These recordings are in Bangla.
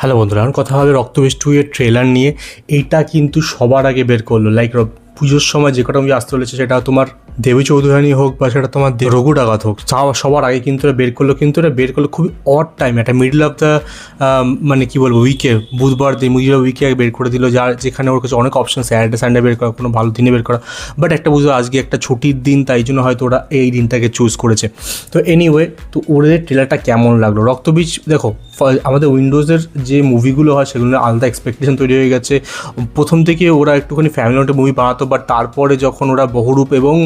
হ্যালো বন্ধুরা, এখন কথা হবে রক্তবেশ টু এর ট্রেলার নিয়ে। এইটা কিন্তু সবার আগে বের করল। লাইক পুজোর সময় যে কটা মুভি আসতে চলেছে সেটা তোমার দেবী চৌধুরানী হোক বা সেটা তোমার রঘু ডাকাত হোক সব- সবার আগে কিন্তু এরা বের করল, কিন্তু এরা বের করল খুবই অড টাইম একটা মিডল অফ দ্য মানে কি বলব উইকে বুধবার দিন মিডল অফ উইকে বের করে দিল, যার যেখানে ওর কাছে অনেক অপশন স্যাটারডে সানডে বের করা, কোনো ভালো দিনে বের করা বাট একটা বুঝলো আজকে একটা ছুটির দিন, তাই জন্য হয়তো ওরা এই দিনটাকে চুজ করেছে। তো এনিওয়ে তো ওদের ট্রেলারটা কেমন লাগল? রক্তবীজ দেখো আমাদের উইন্ডোজের যে মুভিগুলো হয়, সেগুলো আলাদা এক্সপেকটেশন তৈরি হয়ে গেছে। প্রথম থেকে ওরা একটুখানি ফ্যামিলি মুভি বানাতো বাট তারপরে যখন ওরা বহুরূপ এবং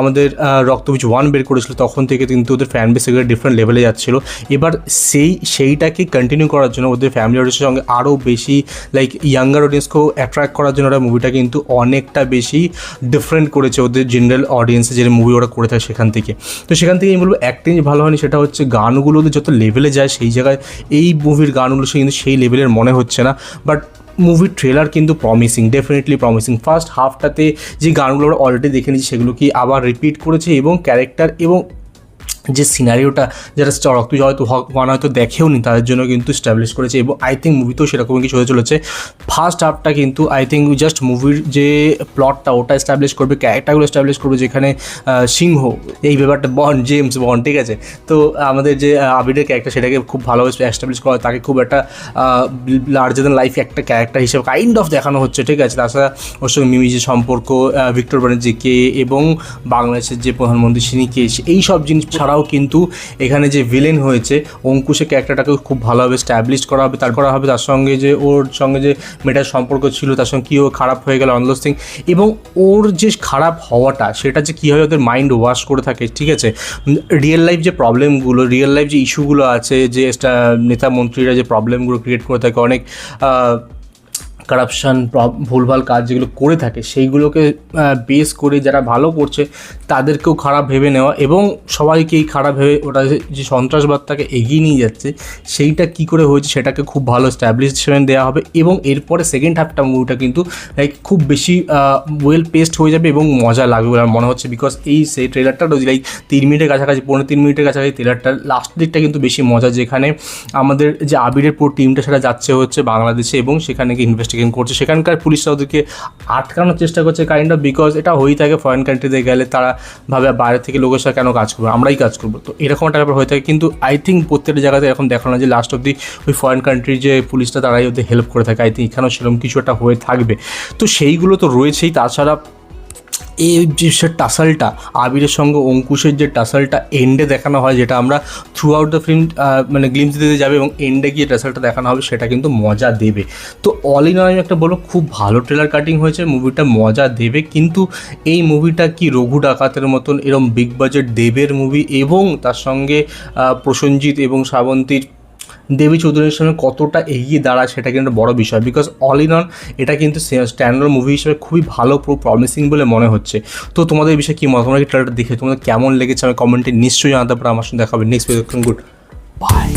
আমাদের রক্তবীজ ওয়ান বের করেছিল, তখন থেকে কিন্তু ওদের ফ্যান বেস এগুলো ডিফারেন্ট লেভেলে যাচ্ছিল। এবার সেই, সেইটাকে কন্টিনিউ করার জন্য ওদের ফ্যামিলি অডিয়েন্সের সঙ্গে আরও বেশি লাইক ইয়াঙ্গার অডিয়েন্সকেও অ্যাট্রাক্ট করার জন্য ওরা মুভিটা কিন্তু অনেকটা বেশি ডিফারেন্ট করেছে ওদের জেনারেল অডিয়েন্সে যে মুভি ওরা করে থাকে সেখান থেকে। তো সেখান থেকে আমি বলব অ্যাক্টিং ভালো হয়নি সেটা হচ্ছে গানগুলো যত লেভেলে যায় সেই জায়গায়, এই মুভির গানগুলো সে কিন্তু সেই লেভেলের মনে হচ্ছে না। বাট মুভির ট্রেলার কিন্তু প্রমিসিং ডেফিনেটলি প্রমিসিং ফার্স্ট হাফটাতে যে গানগুলো আমরা অলরেডি দেখে নিয়েছি, সেগুলো কি আবার রিপিট করেছে এবং ক্যারেক্টার এবং যে সিনারিওটা যেটা রক্ত হয়তো ওয়ান হয়তো দেখেও নি তাদের জন্য কিন্তু স্ট্যাবলিশ করেছে এবং আই থিঙ্ক মুভিতেও সেরকমই কিছু হয়ে চলেছে। ফার্স্ট হাফটা কিন্তু আই থিঙ্ক জাস্ট মুভির যে প্লটটা ওটা এস্টাবলিশ করবে ক্যারেক্টারগুলো এস্টাবলিশ করবে যেখানে সিংহ, এই ব্যাপারটা বন জেমস বন ঠিক আছে? তো আমাদের যে আবিরের ক্যারেক্টার সেটাকে খুব ভালোভাবে এস্টাবলিশ করা, তাকে খুব একটা লার্জার দ্যান লাইফ একটা ক্যারেক্টার হিসেবে কাইন্ড অফ দেখানো হচ্ছে, ঠিক আছে? তাছাড়া ওর সঙ্গে মিমি যে সম্পর্ক ভিক্টর ব্যানার্জি কে এবং বাংলাদেশের যে প্রধানমন্ত্রী তিনি কে এই সব জিনিস ছাড়াও কিন্তু এখানে যে ভিলেন হয়েছে অঙ্কুশের ক্যারেক্টারটাকে খুব ভালোভাবে স্ট্যাবলিশ করা হবে। তার করা হবে তার সঙ্গে যে ওর সঙ্গে যে মেয়েটার সম্পর্ক ছিল, তার সঙ্গে কী ও খারাপ হয়ে গেল অনলোস সিং এবং ওর যে খারাপ হওয়াটা, সেটা যে কীভাবে ওদের মাইন্ড ওয়াশ করে থাকে, ঠিক আছে? রিয়েল লাইফ যে প্রবলেমগুলো রিয়েল লাইফ যে ইস্যুগুলো আছে, যে নেতা মন্ত্রীরা যে প্রবলেমগুলো ক্রিয়েট করে থাকে, অনেক কারাপশান ভুলভাল কাজ যেগুলো করে থাকে, সেইগুলোকে বেস করে যারা ভালো করছে, তাদেরকেও খারাপ ভেবে নেওয়া এবং সবাইকেই খারাপ ভেবে ওটা যে- সন্ত্রাসবাদটাকে এগিয়ে নিয়ে যাচ্ছে, সেইটা কি করে হয়েছে সেটাকে খুব ভালো স্ট্যাবলিশমেন্ট দেওয়া হবে এবং এরপরে সেকেন্ড হাফটা মুভিটা কিন্তু লাইক খুব বেশি ওয়েল পেস্ট হয়ে যাবে এবং মজা লাগবে বলে মনে হচ্ছে বিকজ এই সেই ট্রেলারটা লাইক তিন মিনিটের কাছাকাছি পনেরো তিন মিনিটের কাছাকাছি ট্রেলারটা লাস্ট দিকটা কিন্তু বেশি মজা, যেখানে আমাদের যে আবিরের পুরো টিমটা সেটা যাচ্ছে হচ্ছে বাংলাদেশে এবং সেখানে গিয়ে ইনভেস্টিগেশন করছে। সেখানকার পুলিশরা ওদেরকে আটকানোর চেষ্টা করছে কাইন্ড অফ বিকজ এটা হয়ে থাকে ফরেন কান্ট্রিতে গেলে তারা ভাবে বাইরে থেকে লোকের সাথে কেন কাজ করব, আমরাই কাজ করব। তো এরকম একটা ব্যাপার হয়ে থাকে। কিন্তু আই থিঙ্ক প্রত্যেকটা জায়গাতে এরকম দেখানো যে লাস্ট অব্দি ওই ফরেন কান্ট্রির যে পুলিশটা তারাই ওদের হেল্প করে থাকে। আই থিঙ্ক এখানেও সেরকম কিছু একটা হয়ে থাকবে। তো সেইগুলো তো রয়েছেই। তাছাড়া এই যে টাসালটা, আবিরের সঙ্গে অঙ্কুশের যে টাসালটা এন্ডে দেখানো হয়, যেটা আমরা থ্রু আউট দ্য ফিল্ম মানে গ্লিমস দিতে যাবে এবং এন্ডে গিয়ে টাসালটা দেখানো হবে, সেটা কিন্তু মজা দেবে। তো অল ইন অল আমি একটা বলো খুব ভালো ট্রেলার কাটিং হয়েছে মুভিটা মজা দেবে, কিন্তু এই মুভিটা কি রঘু ডাকাতের মতন এরম বিগ বাজেট দেবের মুভি এবং তার সঙ্গে প্রসেনজিৎ এবং শ্রাবন্তীর দেবী চৌধুরীর সঙ্গে কতটা এগিয়ে দাঁড়ায় সেটা কিন্তু বড় বিষয় বিকজ অল ইন অন এটা কিন্তু স্ট্যান্ডার্ড মুভি হিসেবে খুবই ভালো প্রমিসিং বলে মনে হচ্ছে। তো তোমাদের বিষয়ে কী মত তোমরা কি ট্রেলারটা দেখে তোমাদের কেমন লেগেছে? আমি কমেন্টে নিশ্চয়ই জানাতে পারো। আমার সঙ্গে দেখাবে নেক্সট গুড বাই